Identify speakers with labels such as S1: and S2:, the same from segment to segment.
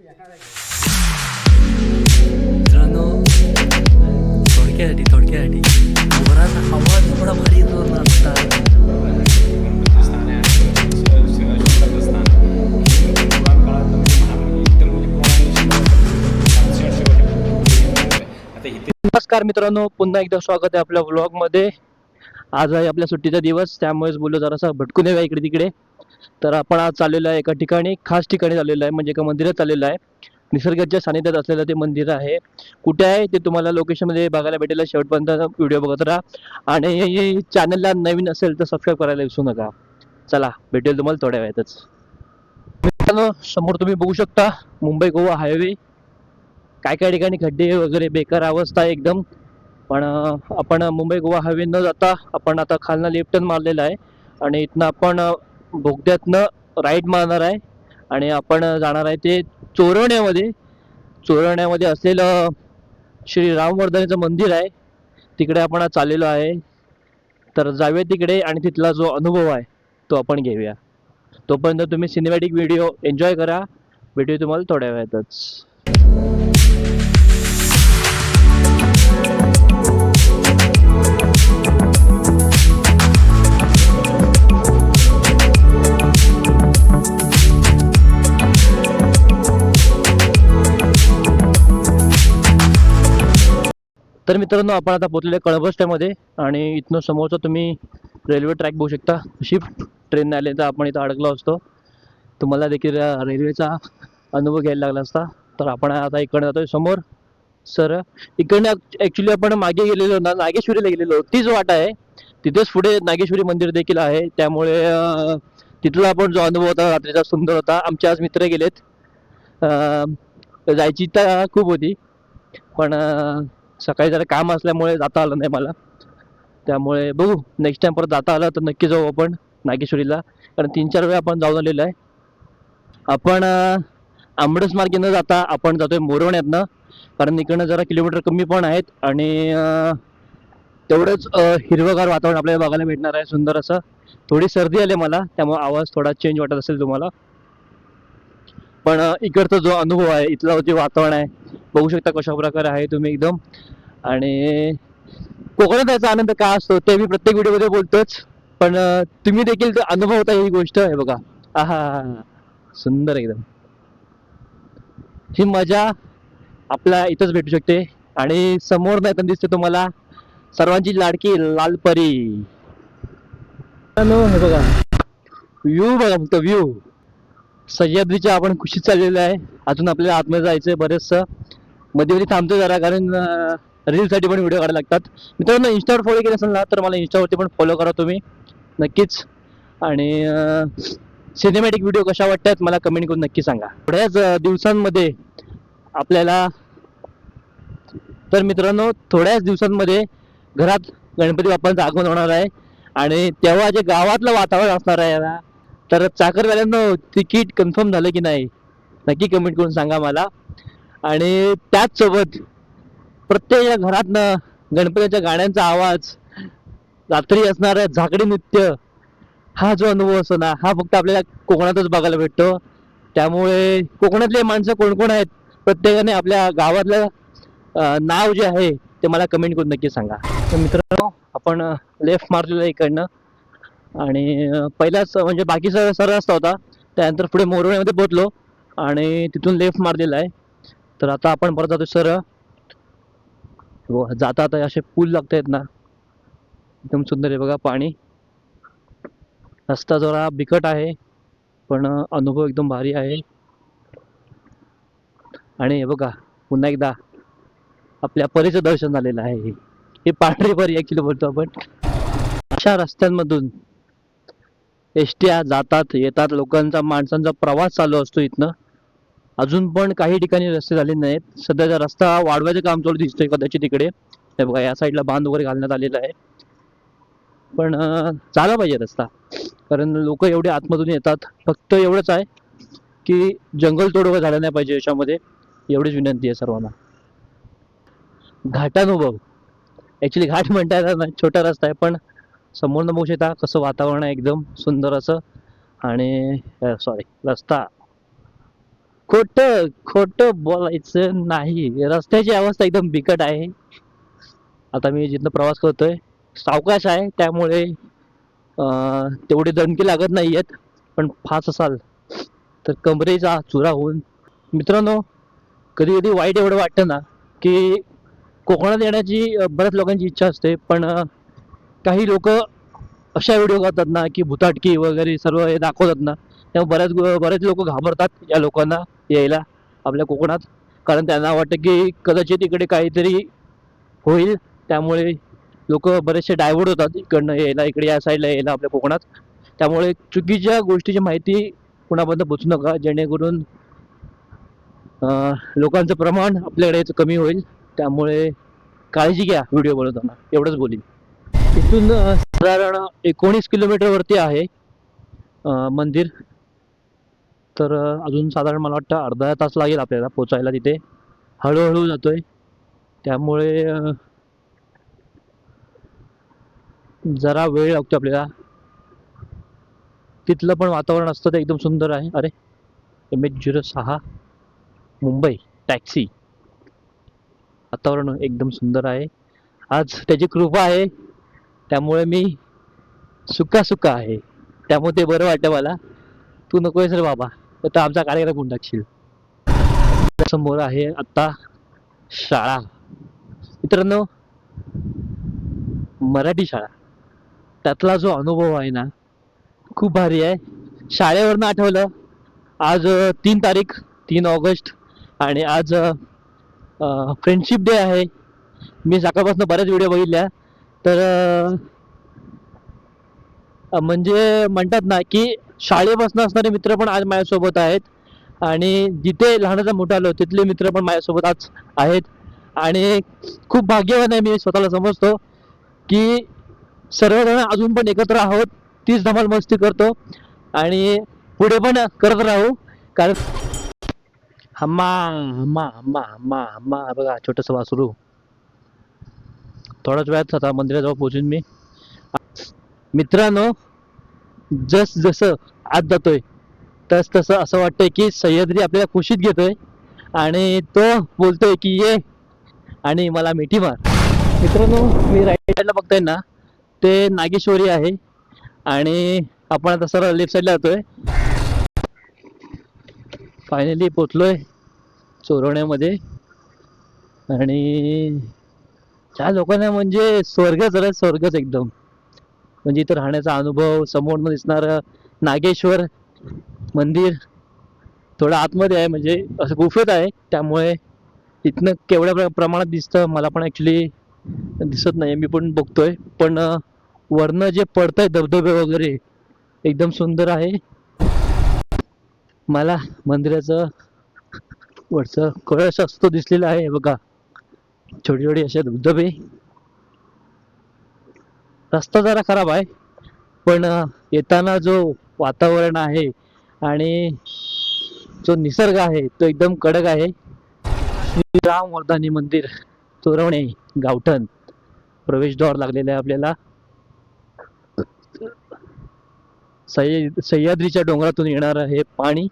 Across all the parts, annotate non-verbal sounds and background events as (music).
S1: मित्रांनो थोडक्यासाठी थोडक्यासाठी. वरात आवाज एवढा भारी येतो ना नमस्कार मित्रांनो पुन्हा एकदा स्वागत आहे आपल्या व्लॉगमध्ये आज आहे आपल्या सुट्टीचा दिवस त्यामुळेच बोललो जरासा भटकून येऊया इकडे तिकडे तर आपण आज चाललेलो आहे एका ठिकाणी खास ठिकाणी चाललेलो आहे म्हणजे एका मंदिरात चाललेलं आहे. निसर्गाच्या सानिध्यात असलेलं ते मंदिर आहे. कुठे आहे ते तुम्हाला लोकेशनमध्ये बघायला भेटेल शेवटपर्यंत व्हिडिओ बघत राहा. आणि चॅनलला नवीन असेल तर सबस्क्राईब करायला विसरू नका. चला भेटेल तुम्हाला थोड्या वेळातच. मित्रांनो समोर तुम्ही बघू शकता मुंबई गोवा हायवे काय काय ठिकाणी खड्डे वगैरे बेकार अवस्था आहे एकदम. पण आपण मुंबई गोवा हायवे न जाता आपण आता खालनं लेफ्टन मारलेला आहे. आणि इथनं आपण बोगद्यातनं राईट मारणार आहे. आणि आपण जाणार आहे ते चोरवण्यामध्ये चोरवण्यामध्ये असलेलं श्री रामवर्धनेचं मंदिर आहे. तिकडे आपण आज चाललेलो आहे. तर जाऊया तिकडे आणि तिथला जो अनुभव आहे तो आपण घेऊया. तोपर्यंत तुम्ही सिनेमॅटिक व्हिडिओ एन्जॉय करा. व्हिडिओ तुम्हाला थोड्या वेळातच. तर मित्रांनो आपण आता पोचलेले कळंबमध्ये आणि इथनं समोरचा तुम्ही रेल्वे ट्रॅक बघू शकता. शिफ्ट ट्रेन आले तर आपण इथं अडकलो असतो. तुम्हाला देखील रेल्वेचा अनुभव घ्यायला लागला असता. तर आपण आता इकडनं जातोय समोर. सर इकडनं ॲक्च्युली आपण मागे गेलेलो ना नागेश्वरीला गेलेलो. तीच वाट आहे. तिथेच पुढे नागेश्वरी मंदिर देखील आहे. त्यामुळे तिथला आपण जो अनुभव होता रात्रीचा सुंदर होता. आमचे आज मित्र गेलेत. जायची इच्छा खूप होती. पण सकाळी जरा काम असल्यामुळे जाता आलं नाही मला. त्यामुळे बघू नेक्स्ट टाइम परत जाता आलं तर नक्की जाऊ आपण नागेश्वरीला. कारण तीन चार वेळा आपण जाऊन आलेलो आहे. आपण आंबडस मार्गे न जाता आपण जातोय मोरवण्यातनं. कारण इकडनं जरा किलोमीटर कमी पण आहेत आणि तेवढंच हिरवगार वातावरण आपल्याला बघायला भेटणार आहे सुंदर असं. थोडी सर्दी आली मला त्यामुळे आवाज थोडा चेंज वाटत असेल तुम्हाला. पण इकडचा जो अनुभव आहे इथलं जे वातावरण आहे बघू शकता कशा प्रकारे आहे तुम्ही एकदम. आणि कोकणात याचा आनंद का असतो ते मी प्रत्येक व्हिडिओमध्ये बोलतोच. पण तुम्ही देखील अनुभवता ही गोष्ट आहे बघा. आहा सुंदर एकदम. ही मजा आपल्या इथंच भेटू शकते. आणि समोर नाही दिसते तुम्हाला सर्वांची लाडकी लाल परी. हॅलो हे बघा. व्ह्यू बघा फक्त व्ह्यू सह्याद्रीच्या आपण खुशीत चाललेलो आहे. अजून आपल्याला आतमध्ये जायचंय बरेचसं. मध्ये मध्ये थांबतो जरा कारण रीलसाठी पण व्हिडिओ काढायला लागतात. मित्रांनो इंस्टावर फॉलो केलं असेल ना तर मला इंस्टावरती पण फॉलो करा तुम्ही. नक्कीच. आणि सिनेमॅटिक व्हिडिओ कशा वाटतात मला कमेंट करून नक्की सांगा. थोड्याच दिवसांमध्ये आपल्याला तर मित्रांनो थोड्याच दिवसांमध्ये घरात गणपती बाप्पांचं आगमन होणार आहे. आणि तेव्हा जे गावातलं वातावरण असणार आहे ना तर चाकरवाल्यांना तिकीट कन्फर्म झालं की नाही? नक्की कमेंट करून सांगा मला. आणि त्याचसोबत प्रत्येक घरातनं गणपतीच्या गाण्यांचा आवाज रात्री असणारं झाकडी नृत्य हा जो अनुभव असतो ना हा फक्त आपल्याला कोकणातच बघायला भेटतो. त्यामुळे कोकणातले माणसं कोण कोण आहेत प्रत्येकाने आपल्या गावातलं नाव जे आहे ते मला कमेंट करून नक्की सांगा. तर मित्रांनो आपण लेफ्ट मारलेलं इकडनं आणि पहिलाच म्हणजे बाकी सर सरळ रस्ता होता त्यानंतर पुढे मोरवण्यामध्ये पोहोचलो आणि तिथून लेफ्ट मारलेला आहे. तर आता आपण परत जातो सर. हो, जाता आता असे पूल लागत आहेत ना. एकदम सुंदर आहे बघा पाणी. रस्ता जरा बिकट आहे पण अनुभव एकदम भारी आहे. आणि हे बघा पुन्हा एकदा आपल्या परीचं दर्शन झालेलं आहे. हे पांढरी परी ॲक्च्युली बोलतो आपण. अशा रस्त्यांमधून एसट्या जातात येतात लोकांचा माणसांचा प्रवास चालू असतो इथनं. अजून पण काही ठिकाणी रस्ते झाले नाहीत. सध्याचा रस्ता वाढवायचं काम चालू दिसतोय कदाचित तिकडे हे बघा या साईडला बांध वगैरे घालण्यात आलेला आहे. पण चाला झाला पाहिजे रस्ता. कारण लोक एवढे आतमधून येतात. फक्त एवढंच आहे की जंगल तोड वगैरे झालं नाही पाहिजे याच्यामध्ये. एवढीच विनंती आहे सर्वांना. घाटानुभव. ॲक्च्युली घाट म्हणता येणार नाही. छोटा रस्ता आहे पण समोरनं बघू शकता कसं वातावरण आहे एकदम सुंदर असं. आणि सॉरी रस्ता. खोट खोट बोलायचं नाही. रस्त्याची अवस्था एकदम बिकट आहे. आता मी जिथनं प्रवास करतोय सावकाश आहे. त्यामुळे तेवढे दणके लागत नाहीयेत. पण फास्ट असाल तर कमरेचा चुरा होऊन. मित्रांनो कधी कधी वाईट एवढं वाटतं ना की कोकणात येण्याची बऱ्याच लोकांची इच्छा असते. पण काही लोक अशा व्हिडिओ करतात ना की भुताटकी वगैरे सर्व हे दाखवतात ना. तेव्हा बऱ्याच बरेच लोक घाबरतात या लोकांना यायला आपल्या कोकणात. कारण त्यांना वाटतं की कदाचित इकडे काहीतरी होईल. त्यामुळे लोक बरेचसे डायव्हर्ट होतात इकडनं यायला इकडे या साईडला यायला आपल्या कोकणात. त्यामुळे चुकीच्या गोष्टीची माहिती कुणापर्यंत पोचू नका. जेणेकरून लोकांचं प्रमाण आपल्याकडे कमी होईल. त्यामुळे काळजी घ्या व्हिडिओ बनवताना एवढंच बोलीन. इथून साधारण एकोणीस किलोमीटरवरती आहे मंदिर. तर अजून साधारण मला वाटतं अर्धा तास लागेल आपल्याला पोचायला तिथे. हळूहळू जातोय. त्यामुळे जरा वेळ लागतो आपल्याला. तिथलं पण वातावरण असतं ते एकदम सुंदर आहे. अरे एम एच झिरो सहा मुंबई टॅक्सी. वातावरण एकदम सुंदर आहे. आज त्याची कृपा आहे त्यामुळे मी सुका सुका आहे. त्यामुळे ते बरं वाटतं मला. तू नकोय सर बाबा. तर आमचा कार्यक्रम होऊन टाकशील. समोर आहे आत्ता शाळा. मित्रांनो मराठी शाळा. त्यातला जो अनुभव आहे ना खूप भारी आहे. शाळेवरनं आठवलं आज तीन तारीख तीन ऑगस्ट आणि आज फ्रेंडशिप डे आहे. मी सकाळपासून बऱ्याच व्हिडिओ बघितल्या. तर म्हणजे म्हणतात ना की शाळेपासून असणारे मित्र पण आज माझ्यासोबत आहेत. आणि जिथे लहानाचा मोठा आलो तिथले मित्र पण माझ्यासोबत आज आहेत. आणि खूप भाग्यवान आहे मी स्वतःला समजतो की सर्वजण अजून पण एकत्र आहोत तीच धमाल मस्ती करतो. आणि पुढे पण करत राहू कारण हम्मा हम्मा हम्मा हम्मा हम्मा बघा छोटंसं वासरू. थोड्याच वेळात आता मंदिराजवळ पोहोचून मी मित्रांनो जस जसं आत जातोय तस तसं असं वाटतंय की सह्याद्री आपल्याला खुशीत घेतोय आणि तो बोलतोय की ये आणि मला मिठी मार. मित्रांनो मी राईट साईडला बघताय ना ते नागेश्वरी आहे आणि आपण आता सरळ लेफ्ट साईडला जातोय. फायनली पोचलोय चोरवण्यामध्ये आणि त्या लोकांना म्हणजे स्वर्गच रे स्वर्गच एकदम. म्हणजे इथं राहण्याचा अनुभव समोर दिसणारं नागेश्वर मंदिर थोडं आतमध्ये आहे म्हणजे असं गुफेत आहे. त्यामुळे इथनं केवढ्या प्र- प्रमाणात दिसतं मला पण ॲक्च्युली दिसत नाही मी पण बघतोय. पण वरनं जे पडतंय धबधबे वगैरे एकदम सुंदर आहे. मला मंदिराचं वरचं कळस असतो दिसलेला आहे बघा. छोटे छोटे असे धबधबे. रस्ता जरा खराब आहे पण येताना जो वातावरण आहे आणि जो निसर्ग आहे तो एकदम कडक आहे. श्री राम वर्धानी मंदिर तोरवणे गावठण प्रवेशद्वार लागलेलं आहे आपल्याला. सह्य सह्याद्रीच्या डोंगरातून येणार हे पाणी.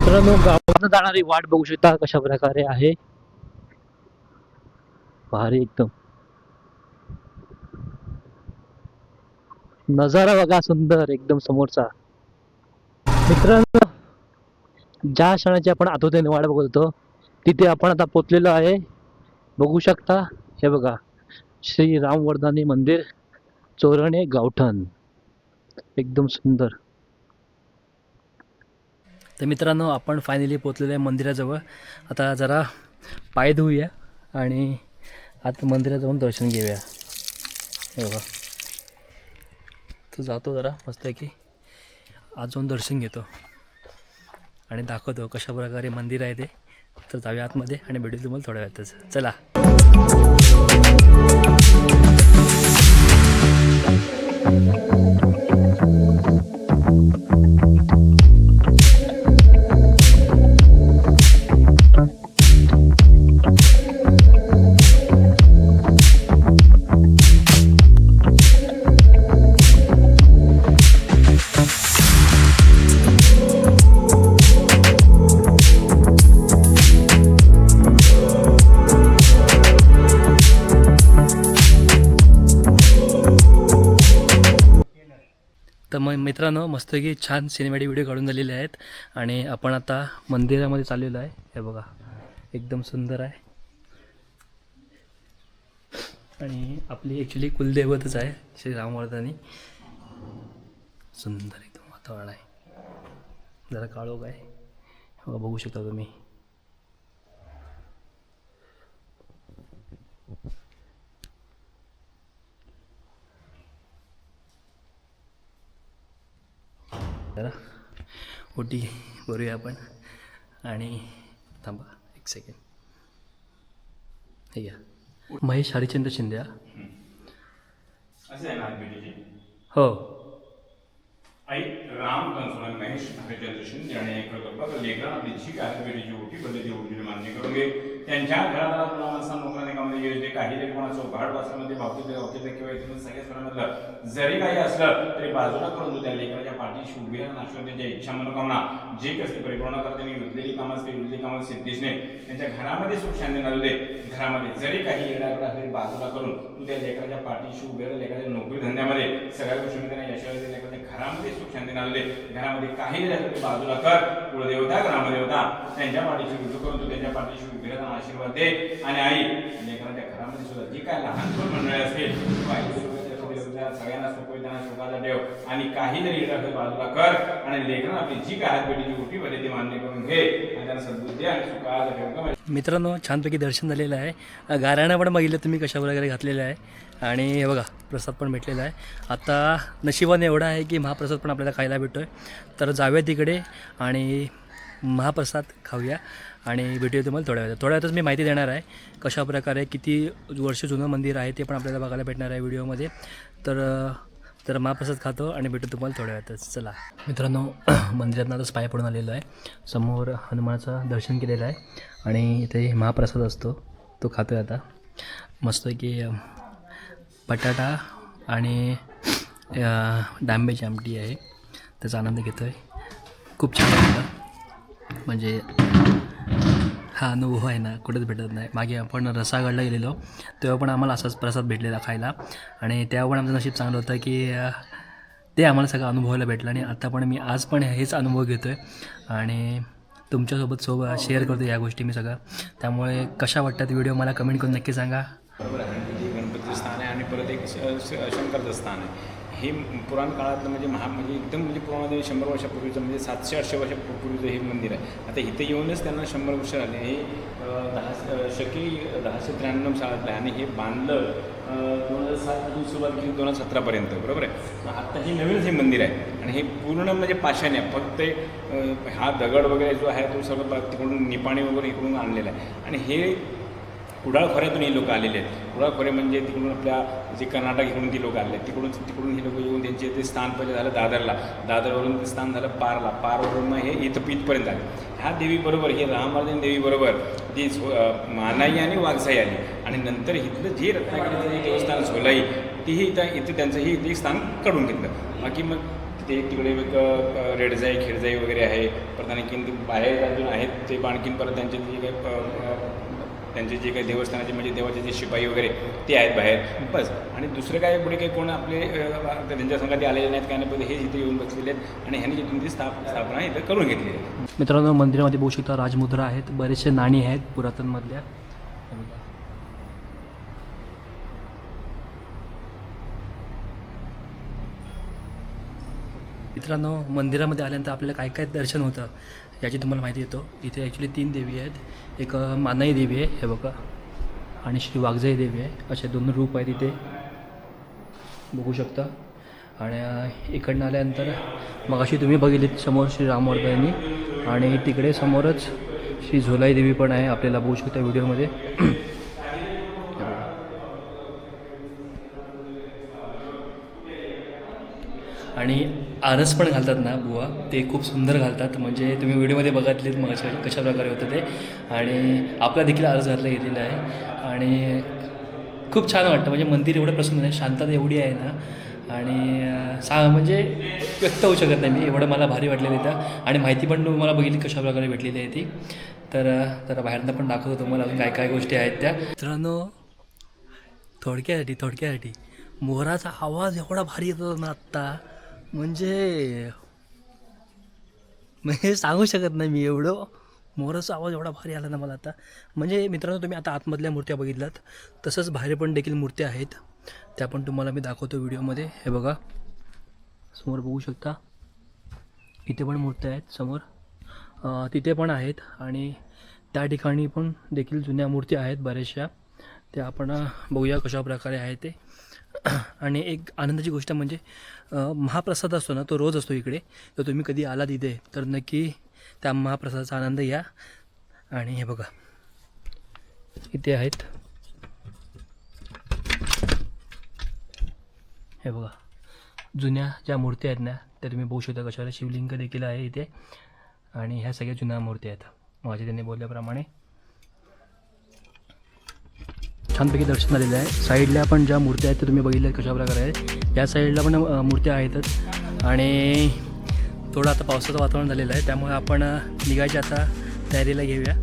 S1: मित्रांनो गावात जाणारी वाट बघू शकता कशा प्रकारे आहे. भारी एकदम. नजारा बघा सुंदर एकदम समोरचा. मित्रांनो ज्या क्षणाची आपण आतोतेने वाट बघत होतो तिथे आपण आता पोचलेलो आहे. बघू शकता हे बघा श्री रामवर्धानी मंदिर चोरणे गावठण. एकदम सुंदर. तर मित्रांनो आपण फायनली पोचलेलो आहे मंदिराजवळ. आता जरा पाय धुऊया आणि आता मंदिरात जाऊन दर्शन घेऊया. हे बघा. तर जातो जरा मस्त आहे की आज जाऊन दर्शन घेतो. आणि दाखवतो कशा प्रकारे मंदिर आहे ते. तर जाऊया आतमध्ये आणि भेटू तुम्हाला थोड्या वेळातच. चला.
S2: मस्त की छान सिनेमॅटिक व्हिडिओ काढून झालेले आहेत. आणि आपण आता मंदिरामध्ये चाललेलो आहे. हे बघा एकदम सुंदर आहे. आणि आपली ॲक्च्युली कुलदैवतच आहे श्री रामवर्धनी सुंदर एकदम वातावरण आहे. जरा काळोख आहे. बघा बघू शकता तुम्ही. जरा ओटी करूया आपण. आणि थांबा एक सेकंड हे घ्या. महेश हरिचंद्र शिंदे हा.
S3: आहे
S2: हो.
S3: आई राम कन्सोनल महेश हरिचंद्र शिंदे आणि एक बघ लेकरा आपली काय बेटीची ओटी बदलीची ओटी मान्य करून घे. त्यांच्या घराला मुलांना माणसा नोकरा निकामध्ये योजने काही तरी कोणाचं भाड वाचण्यामध्ये बाबतीत औकित किंवा इथून सगळ्या स्वरांमधलं जरी काही असलं तरी बाजूला करून त्या लेकराच्या पाठीशी उभी राहून अशा त्यांच्या इच्छा मनोकामना जे कसली परिपूर्ण करते त्यांनी युद्धलेली कामं असते युद्धलेली कामं सिद्धीशने त्यांच्या घरामध्ये सुख शांती घालू घरामध्ये जरी काही येणार तरी बाजूला करून तू त्या लेकराच्या पाठीशी उभे राहा लेकराच्या नोकरी धंद्यामध्ये सगळ्या गोष्टी त्यांना यशस्वी दे लेकराच्या घरामध्ये सुख शांती घालू घरामध्ये काही जरी असलं तरी बाजूला कर. कुळदेवता ग्रामदेवता त्यांच्या पाठीशी रुजू करून तू त्यांच्या पाठीशी उभे राहताना आशीर्वाद दे आणि आई लेकराच्या घरामध्ये सुद्धा जी काय लहान थोर मंडळी असतील सगळ्यांना सुखोय सुखाचा देव. आणि काही जरी बाजूला कर आणि लेकरं आपली जी काय हात पेटीची उठी ती मान्य करून घे आणि त्यांना सद्बुद्धी आणि सुखाचा ठेव
S2: मित्रांनो छानपैकी दर्शन झालेलं आहे. गाऱ्यानं पण बघितलं तुम्ही कशा वगैरे घातलेलं आहे. आणि हे बघा प्रसाद पण भेटलेला आहे. आता नशिबाने एवढा आहे की महाप्रसाद पण आपल्याला खायला भेटतो आहे तर जाऊया तिकडे आणि महाप्रसाद खाऊया. आणि भेटूया तुम्हाला थोड्या वेळात. थोड्या वेळातच मी माहिती देणार आहे कशा प्रकारे किती वर्ष जुनं मंदिर आहे ते पण आपल्याला बघायला भेटणार आहे व्हिडिओमध्ये तर तर महाप्रसाद खातो आणि भेटू तुम्हाला थोड्या वेळातच. चला. मित्रांनो (clears throat) मंदिरातनं आताच पाय पडून आलेलो आहे. समोर हनुमानाचं दर्शन केलेलं आहे आणि इथे महाप्रसाद असतो. तो खातो आहे आता. मस्त की बटाटा आणि अ, डांब्याची आमटी आहे. त्याचा आनंद घेतो आहे खूप छान म्हणजे हा अनुभव आहे ना कुठेच भेटत नाही. मागे आपण रसागडला गेलेलो तेव्हा पण आम्हाला असाच प्रसाद भेटलेला खायला. आणि तेव्हा पण आमचं नशीब चांगलं होतं की ते आम्हाला सगळं अनुभवायला भेटलं आणि आता पण मी आज पण हेच अनुभव घेतो आहे आणि तुमच्यासोबत सोबत शेअर करतो या गोष्टी मी सगळं. त्यामुळे कशा वाटतात व्हिडिओ मला कमेंट करून नक्की सांगा.
S3: बरोबर आहे. म्हणजे गणपतीचं स्थान आहे आणि परत एक शंकरचं स्थान आहे. हे पुराण काळातलं म्हणजे महा म्हणजे एकदम म्हणजे पुराणामध्ये शंभर वर्षापूर्वीचं म्हणजे सातशे आठशे वर्षापूर्वीचं हे मंदिर आहे. आता इथे येऊनच त्यांना शंभर वर्ष आले हे दहा शके दहाशे त्र्याण्णव सालातलं आहे आणि हे बांधलं दोन हजार सातपासून सुरुवात केली दोन हजार सतरापर्यंत. बरोबर आहे? मग आत्ता हे नवीनच हे मंदिर आहे. आणि हे पूर्ण म्हणजे पाषाण आहे. फक्त हा दगड वगैरे जो आहे तो सगळं तिकडून निपाणी वगैरे इकडून आणलेला आहे. आणि हे कुडाळखोऱ्यातून ही लोक आलेले आहेत. कुडाळखोरे म्हणजे तिकडून आपल्या जे कर्नाटक इकडून ती लोक आले आहेत. तिकडून तिकडून ही लोक येऊन त्यांचे ते स्थान पहिले झालं दादरला. दादरवरून ते स्थान झालं पारला. पारवरून मग हे इथं इथपर्यंत आले. ह्या देवीबरोबर हे रामराजन देवीबरोबर ती सो मानाई आणि वाघसाई आली. आणि नंतर इथलं जे रत्नागिरीचं देवस्थान झोलाई तीही इथं इथं त्यांचंही इथे स्थान काढून घेतलं. बाकी मग ते तिकडे एक रेडजाई खेडजाई वगैरे आहे. परत आणखीन बाहेर अजून आहेत. ते आणखीन परत त्यांचे जे काही त्यांचे जे काही देवस्थानाचे म्हणजे देवाचे जे शिपाई वगैरे ते आहेत बाहेर. बस. आणि दुसरं काय पुढे काही कोण आपले त्यांच्या संघात आलेले नाहीत काय नाही हे इथे येऊन बसलेले आहेत आणि ह्यांनी जिथून ती स्थाप स्थापना इथं करून घेतली आहे.
S2: मित्रांनो मंदिरामध्ये बघू शकता राजमुद्रा आहेत बरेचसे नाणी आहेत पुरातनमधल्या. मित्रांनो मंदिरामध्ये आल्यानंतर आपल्याला काय काय दर्शन होतं? याची तुम्हाला माहिती देतो. इथे ॲक्च्युली तीन देवी आहेत. एक मानाई देवी आहे हे बघा. आणि श्री वाघजाई देवी आहे. असे दोन रूप आहेत इथे. बघू शकता. आणि इकडनं आल्यानंतर मग अशी तुम्ही बघितलीत समोर श्री रामवर्धनी आणि तिकडे समोरच श्री झोलाई देवी पण आहे. आपल्याला बघू शकता व्हिडिओमध्ये. (clears throat) आणि आरस पण घालतात ना बुवा. ते खूप सुंदर घालतात. म्हणजे तुम्ही व्हिडिओमध्ये बघितलेत मग कशा प्रकारे होतं ते. आणि आपला देखील आरस घातला गेलेला आहे. आणि खूप छान वाटतं. म्हणजे मंदिर एवढं प्रसन्न आहे. शांतता एवढी आहे ना. आणि सा म्हणजे व्यक्त होऊ शकत नाही मी. एवढं मला भारी वाटलेलं इथं. आणि माहिती पण मला बघितली कशा प्रकारे भेटलेली आहे ती. तर जरा बाहेरनं पण दाखवतो तुम्हाला अजून काय काय गोष्टी आहेत त्या. मित्रांनो थोडक्यासाठी थोडक्यासाठी मोराचा आवाज एवढा भारी येतो ना आत्ता. म्हणजे म्हणजे सांगू शकत नाही मी एवढं. मोराचा आवाज एवढा भारी आला ना मला आता. म्हणजे मित्रांनो तुम्ही आता आतमधल्या मूर्त्या बघितल्यात. तसंच बाहेर पण देखील मूर्त्या आहेत. त्या पण तुम्हाला मी दाखवतो व्हिडिओमध्ये. हे बघा. समोर बघू शकता. इथे पण मूर्त्या आहेत समोर. तिथे पण आहेत आणि त्या ठिकाणी पण देखील जुन्या मूर्ती आहेत बऱ्याचशा. त्या आपण बघूया कशा प्रकारे आहे ते. (coughs) आणि एक आनंदाची गोष्ट म्हणजे महाप्रसाद असतो ना तो रोज असतो इकडे. तर तुम्ही कधी आला तिथे तर नक्की त्या महाप्रसादाचा आनंद घ्या. आणि हे बघा. इथे आहेत. हे बघा. जुन्या ज्या मूर्ती आहेत ना त्या तुम्ही बघू शकता कशाला. शिवलिंग देखील आहे इथे. आणि ह्या सगळ्या जुन्या मूर्ती आहेत. माझे त्यांनी बोलल्याप्रमाणे. छानपैकी दर्शन झालेलं आहे. साईडला पण ज्या मूर्त्या आहेत त्या तुम्ही बघितल्या कशा प्रकारे आहे. या साईडला पण मूर्त्या आहेतच आणि थोडं आता पावसाचं वातावरण झालेलं आहे. त्यामुळे आपण निघायची आता तयारीला घेऊया.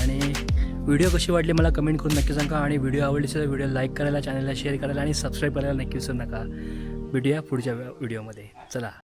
S2: आणि व्हिडिओ कशी वाटली मला कमेंट करून नक्की सांगा. आणि व्हिडिओ आवडली असेल तर व्हिडिओ लाईक करायला चॅनलला शेअर करायला आणि सबस्क्राईब करायला नक्की विसरू नका. भेटूया पुढच्या व्हिडिओमध्ये. चला.